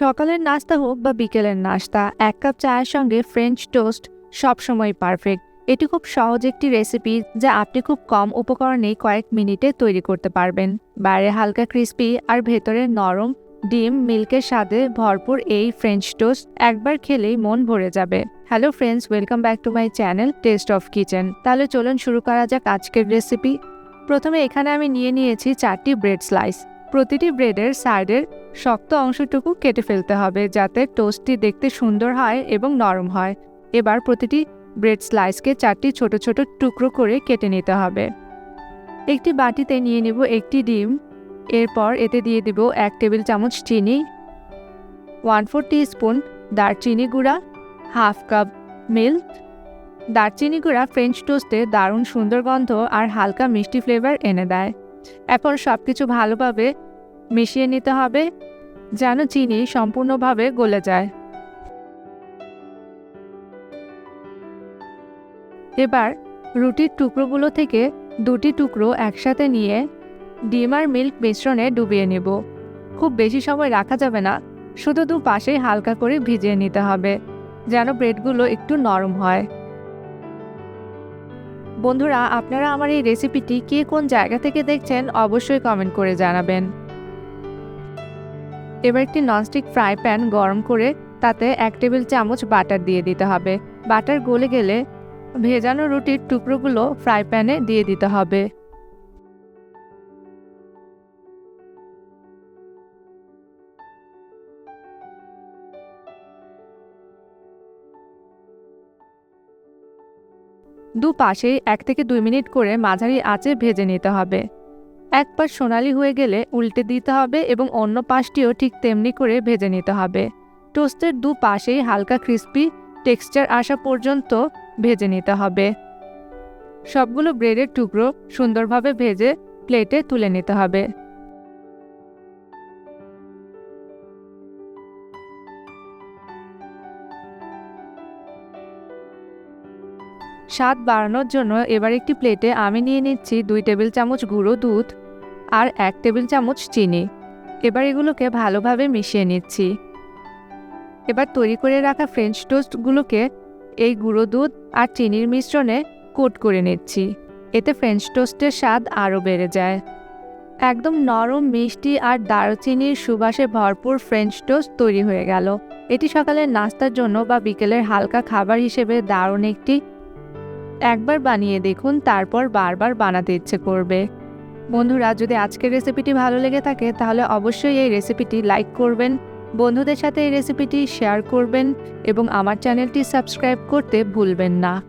সকালের নাস্তা হোক বা বিকেলের নাস্তা, এক কাপ চায়ের সঙ্গে ফ্রেঞ্চ টোস্ট সবসময় পারফেক্ট এটি খুব সহজ একটি রেসিপি যা আপনি খুব কম উপকরণেই কয়েক মিনিটে তৈরি করতে পারবেন। বাইরে হালকা ক্রিস্পি আর ভেতরে নরম ডিম মিল্কের স্বাদে ভরপুর এই ফ্রেঞ্চ টোস্ট একবার খেলেই মন ভরে যাবে। Hello friends welcome back to my channel taste of kitchen তাহলে চলুন শুরু করা যাক আজকের রেসিপি প্রথমে এখানে আমি নিয়ে নিয়েছি চারটি ব্রেড স্লাইস প্রতিটি ব্রেডের সাইডের শক্ত অংশটুকু কেটে ফেলতে হবে যাতে টোস্টটি দেখতে সুন্দর হয় এবং নরম হয়। এবার প্রতিটি ব্রেড স্লাইসকে চারটি ছোট ছোট টুকরো করে কেটে নিতে হবে। একটি বাটিতে নিয়ে নেব একটি ডিম। এরপর এতে দিয়ে দিব এক টেবিল চামচ চিনি, ওয়ান ফোর স্পুন দারচিনি গুঁড়া, হাফ কাপ মিল্ক। দারচিনি গুঁড়া ফ্রেঞ্চ টোস্টে দারুণ সুন্দর গন্ধ আর হালকা মিষ্টি ফ্লেভার এনে দেয়। এখন সব কিছু ভালোভাবে মিশিয়ে নিতে হবে, যেন চিনি সম্পূর্ণভাবে গলে যায়। এবার রুটির টুকরোগুলো থেকে দুটি টুকরো একসাথে নিয়ে ডিম আর মিল্ক মিশ্রণে ডুবিয়ে নেব। খুব বেশি সময় রাখা যাবে না, শুধু দু পাশেই হালকা করে ভিজিয়ে নিতে হবে, যেন ব্রেডগুলো একটু নরম হয়। বন্ধুরা, আপনারা আমার এই রেসিপিটি কে কোন জায়গা থেকে দেখছেন অবশ্যই কমেন্ট করে জানাবেন। এবার একটি ননস্টিক ফ্রাই প্যান গরম করে তাতে এক টেবিল চামচ বাটার দিয়ে দিতে হবে। বাটার গলে গেলে ভেজানো রুটির টুকরোগুলো ফ্রাই প্যানে দিয়ে দিতে হবে। দু পাশেই এক থেকে দুই মিনিট করে মাঝারি আঁচে ভেজে নিতে হবে। এক পাশ সোনালি হয়ে গেলে উল্টে দিতে হবে এবং অন্য পাশটিও ঠিক তেমনি করে ভেজে নিতে হবে। টোস্টের দু পাশেই হালকা ক্রিস্পি টেক্সচার আসা পর্যন্ত ভেজে নিতে হবে। সবগুলো ব্রেডের টুকরো সুন্দরভাবে ভেজে প্লেটে তুলে নিতে হবে। স্বাদ বাড়ানোর জন্য এবার একটি প্লেটে আমি নিয়ে নিচ্ছি দুই টেবিল চামচ গুঁড়ো দুধ আর এক টেবিল চামচ চিনি। এবার এগুলোকে ভালোভাবে মিশিয়ে নিচ্ছি। এবার তৈরি করে রাখা ফ্রেঞ্চ টোস্টগুলোকে এই গুঁড়ো দুধ আর চিনির মিশ্রণে কোট করে নিচ্ছি। এতে ফ্রেঞ্চ টোস্টের স্বাদ আরও বেড়ে যায়। একদম নরম, মিষ্টি আর দারুচিনির সুবাসে ভরপুর ফ্রেঞ্চ টোস্ট তৈরি হয়ে গেল। এটি সকালের নাস্তার জন্য বা বিকেলের হালকা খাবার হিসেবে দারুণ একটি একবার বানিয়ে দেখুন, তারপর বারবার বানাতে ইচ্ছে করবে। বন্ধুরা, যদি আজকের রেসিপিটি ভালো লেগে থাকে, তাহলে অবশ্যই এই রেসিপিটি লাইক করবেন, বন্ধুদের সাথে এই রেসিপিটি শেয়ার করবেন এবং আমার চ্যানেলটি সাবস্ক্রাইব করতে ভুলবেন না।